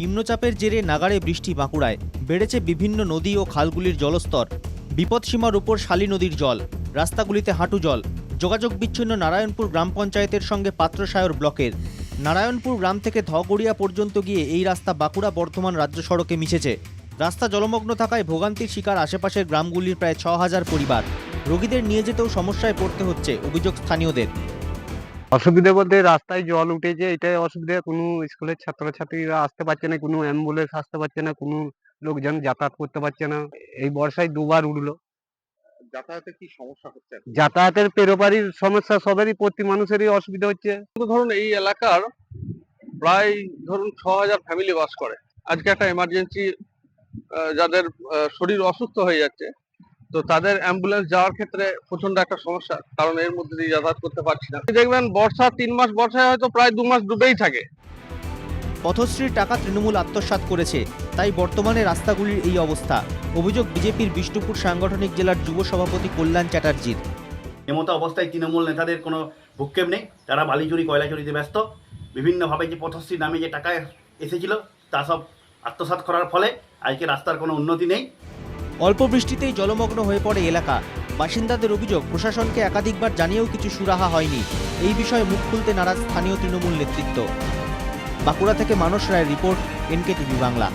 নিম্নচাপের জেরে নাগাড়ে বৃষ্টি বাঁকুড়ায়। বেড়েছে বিভিন্ন নদী ও খালগুলির জলস্তর। বিপদসীমার উপর শালী নদীর জল, রাস্তাগুলিতে হাঁটু জল। যোগাযোগ বিচ্ছিন্ন নারায়ণপুর গ্রাম পঞ্চায়েতের সঙ্গে পাত্রসায়র ব্লকের। নারায়ণপুর গ্রাম থেকে ধগড়িয়া পর্যন্ত গিয়ে এই রাস্তা বাঁকুড়া বর্ধমান রাজ্য সড়কে মিশেছে। রাস্তা জলমগ্ন থাকায় ভোগান্তির শিকার আশেপাশের গ্রামগুলির প্রায় ছ হাজার পরিবার। রোগীদের নিয়ে যেতেও সমস্যায় পড়তে হচ্ছে, অভিযোগ স্থানীয়দের। অসুবিধা বলতে রাস্তায় জল উঠেছে এটাই অসুবিধা। কোনো স্কুলের ছাত্রছাত্রীরা আসতে পারছে না কোনো অ্যাম্বুলেন্স আসতে পারছে না কোনো লোকজন যাতায়াত করতে পারছে না। এই বর্ষায় দুবার উঠল। যাতায়াতে কি সমস্যা হচ্ছে? যাতায়াতের পেরোপারির সমস্যা সবারই প্রতি মানুষেরই অসুবিধা হচ্ছে। ধরুন এই এলাকার প্রায় ধরুন ছ হাজার ফ্যামিলি বাস করে। আজকে একটা এমার্জেন্সি যাদের শরীর অসুস্থ হয়ে যাচ্ছে তো তাদের অ্যাম্বুলেন্স যাওয়ার ক্ষেত্রে প্রচণ্ড একটা সমস্যা কারণ এর মধ্যে দিয়ে যাতায়াত করতে পারছি না। দেখবেন বর্ষা তিন মাস বর্ষায় হয়তো প্রায় দু মাস ডুবেই থাকে। পথশ্রীর টাকা তৃণমূল আত্মসাৎ করেছে তাই বর্তমানে রাস্তাগুলির এই অবস্থা। অভিযোগ বিজেপির বিষ্ণুপুর সাংগঠনিক জেলার যুব সভাপতি কল্যাণ চ্যাটার্জির। এমতো অবস্থায় তৃণমূল নেতাদের কোনো ভূক্ষেপ নেই তারা বালি চুরি কয়লা চুরিতে ব্যস্ত। বিভিন্নভাবে যে পথশ্রী নামে যে টাকা এসেছিল তা সব আত্মসাৎ করার ফলে আজকে রাস্তার কোনো উন্নতি নেই। অল্প বৃষ্টিতেই জলমগ্ন হয়ে পড়ে এলাকা। বাসিন্দাদের অভিযোগ, প্রশাসনকে একাধিকবার জানিয়েও কিছু সুরাহা হয়নি। এই বিষয়ে মুখ খুলতে নারাজ স্থানীয় তৃণমূল নেতৃত্ব। বাঁকুড়া থেকে মানস রায়ের রিপোর্ট এনকে টিভি বাংলা।